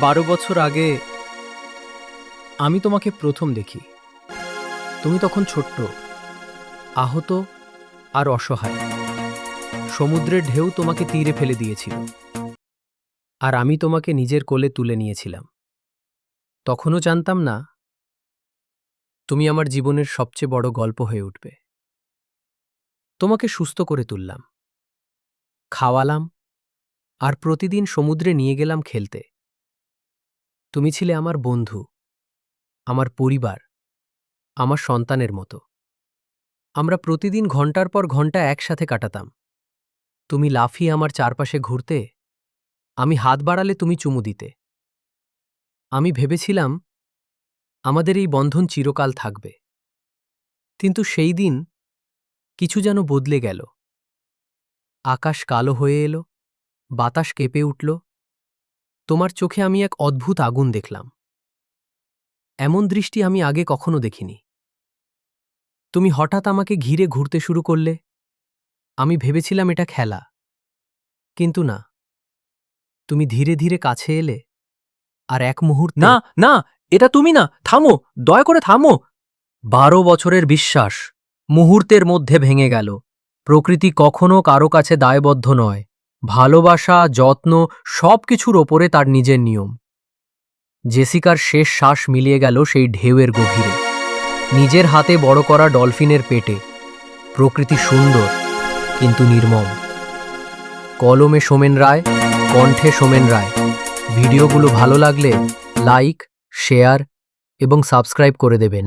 বারো বছর আগে আমি তোমাকে প্রথম দেখি। তুমি তখন ছোট্ট, আহত আর অসহায়। সমুদ্রের ঢেউ তোমাকে তীরে ফেলে দিয়েছিল। আর আমি তোমাকে নিজের কোলে তুলে নিয়েছিলাম। তখনও জানতাম না, তুমি আমার জীবনের সবচেয়ে বড় গল্প হয়ে উঠবে। তোমাকে সুস্থ করে তুললাম। খাওয়ালাম আর প্রতিদিন সমুদ্রে নিয়ে গেলাম খেলতে। তুমি ছিলে আমার বন্ধু, আমার পরিবার, আমার সন্তানের মতো। আমরা প্রতিদিন ঘণ্টার পর ঘণ্টা একসাথে কাটাতাম। তুমি লাফিয়ে আমার চারপাশে ঘুরতে, আমি হাত বাড়ালে তুমি চুমু দিতে। আমি ভেবেছিলাম, আমাদের এই বন্ধন চিরকাল থাকবে। কিন্তু সেই দিন কিছু যেন বদলে গেল। আকাশ কালো হয়ে এলো, বাতাস কেঁপে উঠল। তোমার চোখে আমি এক অদ্ভুত আগুন দেখলাম। এমন দৃষ্টি আমি আগে কখনো দেখিনি। তুমি হঠাৎ আমাকে ঘিরে ঘুরতে শুরু করলে। আমি ভেবেছিলাম এটা খেলা। কিন্তু না। তুমি ধীরে ধীরে কাছে এলে আর এক মুহূর্ত না না, এটা তুমি না, থামো, দয়া করে থামো। বারো বছরের বিশ্বাস মুহূর্তের মধ্যে ভেঙে গেল। প্রকৃতি কখনো কারও কাছে দায়বদ্ধ নয়। ভালোবাসা, যত্ন সব কিছুর ওপরে তার নিজের নিয়ম। জেসিকার শেষ শ্বাস মিলিয়ে গেল সেই ঢেউয়ের গভীরে। নিজের হাতে বড় করা ডলফিনের পেটে। প্রকৃতি সুন্দর, কিন্তু নির্মম। কলমে সোমেন রায়, কণ্ঠে সোমেন রায়। ভিডিওগুলো ভালো লাগলে লাইক, শেয়ার এবং সাবস্ক্রাইব করে দেবেন।